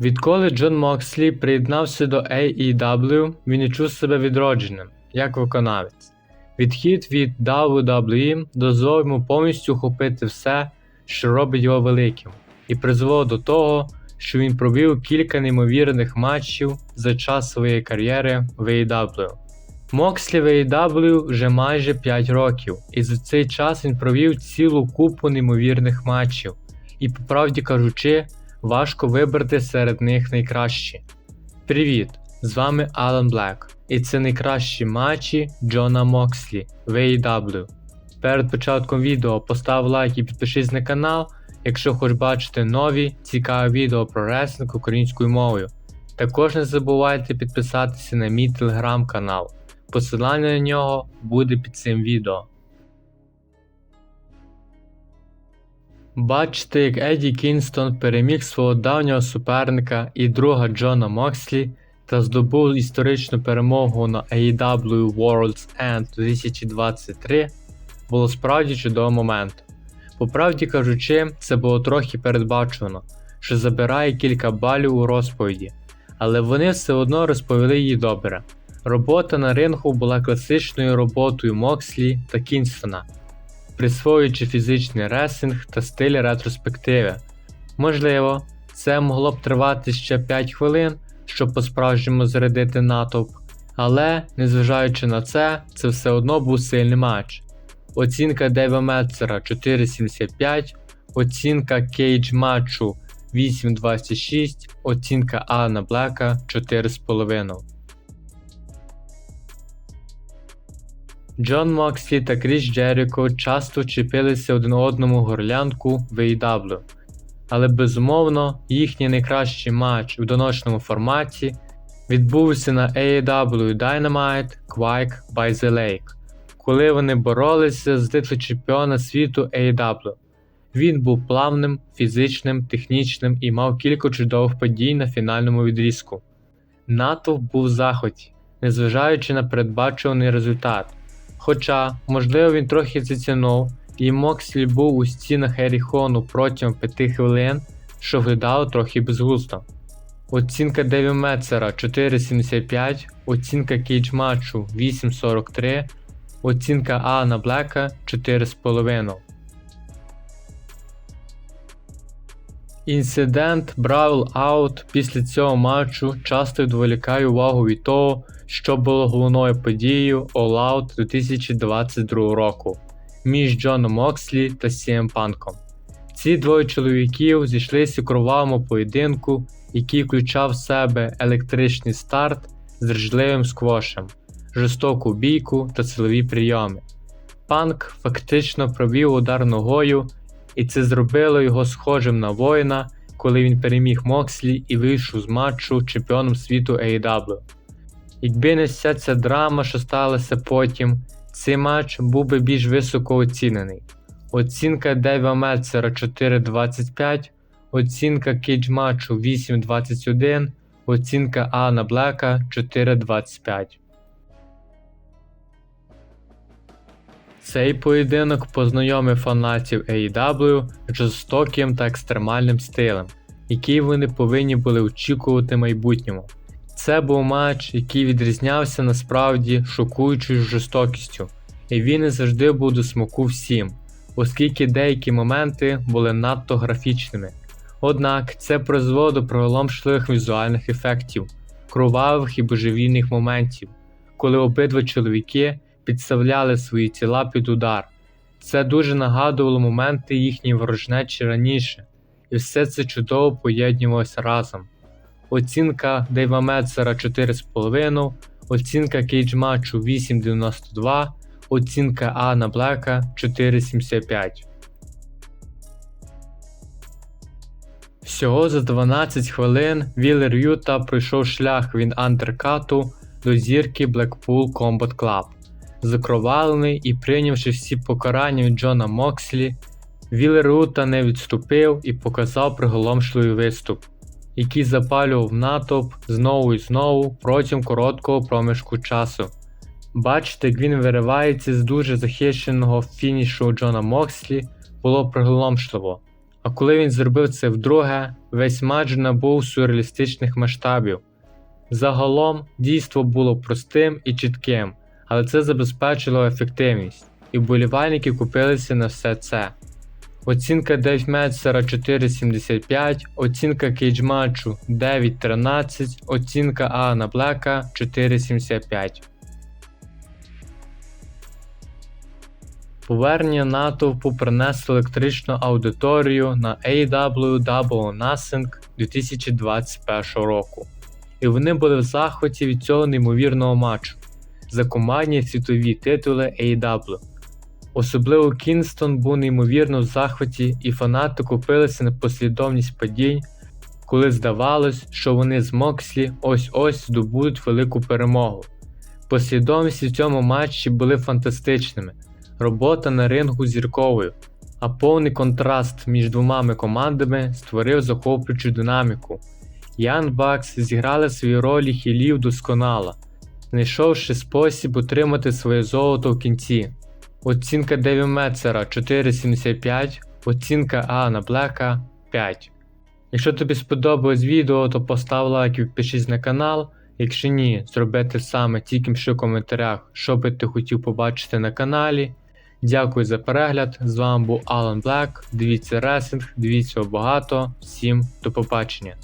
Відколи Джон Мокслі приєднався до AEW, він відчув себе відродженим, як виконавець. Відхід від WWE дозволив йому повністю охопити все, що робить його великим, і призвело до того, що він провів кілька неймовірних матчів за час своєї кар'єри в AEW. Мокслі в AEW вже майже 5 років, і за цей час він провів цілу купу неймовірних матчів, і по правді кажучи, важко вибрати серед них найкращі. Привіт! З вами Алан Блек, і це найкращі матчі Джона Мокслі в AEW. Перед початком відео постав лайк і підпишись на канал, якщо хочеш бачити нові цікаві відео про реслінг українською мовою. Також не забувайте підписатися на мій телеграм-канал. Посилання на нього буде під цим відео. Бачите, як Еді Кінстон переміг свого давнього суперника і друга Джона Мокслі та здобув історичну перемогу на AEW World's End 2023 було справді чудовий момент. По правді кажучи, це було трохи передбачено, що забирає кілька балів у розповіді, але вони все одно розповіли її добре. Робота на рингу була класичною роботою Мокслі та Кінстона, присвоюючи фізичний ресинг та стиль ретроспективи. Можливо, це могло б тривати ще 5 хвилин, щоб по-справжньому зарядити натовп, але, незважаючи на це, це все одно був сильний матч. Оцінка Дейва Метцера 4,75, оцінка кейдж матчу 8,26, оцінка Алана Блека 4,5. Джон Мокслі та Кріс Джеріко часто чіпилися один одному горлянку в AEW, але безумовно їхній найкращий матч у доночному форматі відбувся на AEW Dynamite Quake by the Lake, коли вони боролися з титулом чемпіона світу AEW. Він був плавним, фізичним, технічним і мав кілька чудових подій на фінальному відрізку. Натовп був в захваті, незважаючи на передбачуваний результат. Хоча, можливо, він трохи зацінув, і Мокслі був у стінах Еріхону протягом 5 хвилин, що виглядало трохи безглуздо. Оцінка Деві Метцера 4,75, оцінка кейдж матчу 8,43, оцінка Алана Блека 4,5. Інцидент Бравл Аут після цього матчу часто відволікає увагу від того, що було головною подією All Out 2022 року між Джоном Мокслі та CM Панком. Ці двоє чоловіків зійшлися у кровавому поєдинку, який включав в себе електричний старт з режливим сквошем, жорстоку бійку та силові прийоми. Панк фактично провів удар ногою, і це зробило його схожим на воїна, коли він переміг Мокслі і вийшов з матчу чемпіоном світу AEW. Якби не вся ця драма, що сталася потім, цей матч був би більш високо оцінений. Оцінка Дейва Метцера 4.25, оцінка кейдж матчу 8.21, оцінка Алана Блека 4.25. Цей поєдинок познайомив фанатів AEW з жорстоким та екстремальним стилем, який вони повинні були очікувати в майбутньому. Це був матч, який відрізнявся насправді шокуючою жорстокістю, і він не завжди був до смаку всім, оскільки деякі моменти були надто графічними. Однак це призвело до приголомшливих візуальних ефектів, кровавих і божевільних моментів, коли обидва чоловіки підставляли свої тіла під удар. Це дуже нагадувало моменти їхньої ворожнечі раніше, і все це чудово поєднувалося разом. Оцінка Дейва Метцера 4,5, оцінка кейдж матчу 8,92, оцінка Ана Блека 4,75. Всього за 12 хвилин Вілер Юта пройшов шлях від андеркату до зірки Blackpool Combat Club. Закровалений і прийнявши всі покарання від Джона Мокслі, Вілер Юта не відступив і показав приголомшливий виступ, який запалював натовп знову і знову протягом короткого проміжку часу. Бачите, як він виривається з дуже захищеного фінішу Джона Мокслі, було приголомшливо. А коли він зробив це вдруге, весь матч набув сюрреалістичних масштабів. Загалом дійство було простим і чітким, але це забезпечило ефективність, і вболівальники купилися на все це. Оцінка Дейв Метцера 4.75, оцінка кейдж матчу 9.13, оцінка Алана Блека 4.75. Повернення натовпу принесло електричну аудиторію на AW Nothing 2021 року. І вони були в захваті від цього неймовірного матчу за командні світові титули AW. Особливо Кінстон був неймовірно в захваті, і фанати купилися на послідовність падінь, коли здавалось, що вони з Мокслі ось-ось здобудуть велику перемогу. Послідовності в цьому матчі були фантастичними, робота на рингу зірковою, а повний контраст між двома командами створив захоплюючу динаміку. Ян Бакс зіграли свої ролі хілів досконало, знайшовши спосіб отримати своє золото в кінці. Оцінка Деві Метцера 4.75, оцінка Аана Блека 5. Якщо тобі сподобалось відео, то постав лайк і підпишись на канал. Якщо ні, зроби те саме, тільки пиши в коментарях, що би ти хотів побачити на каналі. Дякую за перегляд. З вами був Алан Блек. Дивіться ресинг, дивіться багато. Всім до побачення.